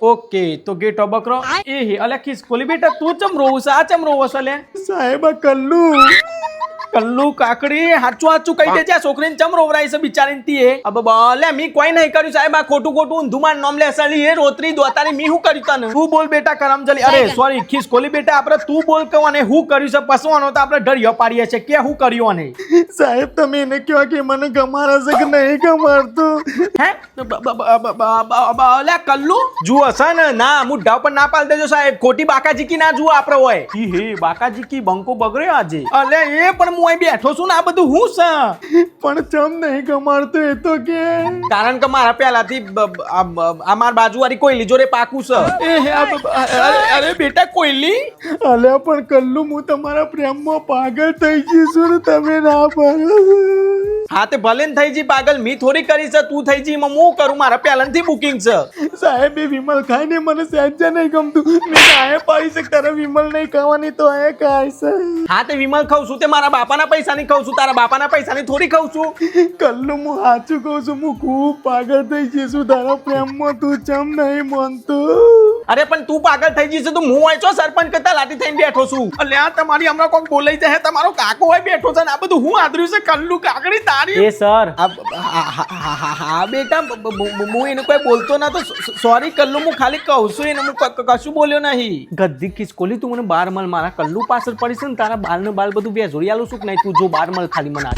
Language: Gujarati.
ઓકે તો ગેટો બકરો. એ હે અલે ખિસકોલી બેટા તું ચમ રોવું છે? આ ચમ રોવો છે લે? સાહેબ કલ્લુ. કલ્લુ કાકડી હાચું હાચું કહી દેજે છોકરીને ચમ રોવરાય છે બિચારીને તીએ અબ બલે મી કોઈ નહીં કર્યું સાહેબ આ ખોટું ખોટું ઊંધું નોમ નામ લે સળી એ રોતરી દોતારી મી હું કર્યું તને? તું બોલ બેટા કરમજલી. અરે સોરી ખિસકોલી બેટા આપણે તું બોલ કહો અને હું કર્યું છે પસવાનો તો આપણે ઢળિયો પાડીએ છે કે હું કર્યું અને સાહેબ તમે એને કહો કે મને ગમારા છે કે નહીં ગમારતું હે? અલ્યા કલ્લુ? જુઓ છે ને? ના મુઢા ઉપર ના પાલ દેજો સાહેબ. ખોટી બાકાજીકી ના જુઓ આપણે હોય. હી હે બાકાજીકી બંકો બગડ્યો આજે. અલે એ પણ હું અહીં બેઠો છું ને આ બધું હું છે? પણ ચમ નહીં કમાડતો એ તો કે. કારણ કે મારા પેલાથી આ માર બાજુવાળી કોયલી જોડે પાકું છે. અરે બેટા કોયલી. અલે પણ કલ્લું હું તમારા પ્રેમમાં પાગલ થઈ ગઈ છું ને તમે ના પાડો. હા તે ભલે ને થઈ જી પાગલ મી થોડી કરી છે તું થઈ જી એમાં હું કરું? મારા પહેલાથી બુકિંગ છે. સાહેબ એ વિમલ ખાઈને મને સહેજ નહીં ગમતું. મેં આએ પાડી છે તારે વિમલ નહીં ખાવાની તો એ ખાય છે. હા તે વિમલ ખાઉં છું તે મારા બાપાના પૈસાની ખાઉં છું તારા બાપાના પૈસાની થોડી ખાઉં છું. કલ્લુ હું સાચું કહું છું હું ખૂબ પાગલ થઈ જઈશું તારા પ્રેમમાં તું ચમ નહીં માનતું? અરે પણ તું પાગલ થઈ જઈશ તો હું હોય છો સરપંચ કરતા લાઠી થઈને બેઠો છું. એટલે આ તમારી હમણાં કોક બોલાઈ જાય તમારો કાકો હોય બેઠો છે ને આ બધું હું આદર્યું છે? કલ્લુ કાકડી તારી? એ સર. હા બેટા હું એને કોઈ બોલતો ના તો સોરી કલ્લુ હું ખાલી કહું છું એને હું કશું બોલ્યો નહીં. ગદ્દી ખિસકોલી તું મને બાર મલ મારા કલ્લુ પાછળ પડીશ ને તારા બાલ ને બાલ બધું બે જોડી આલું છું કે નહીં? તું જો બાર મલ ખાલી મને.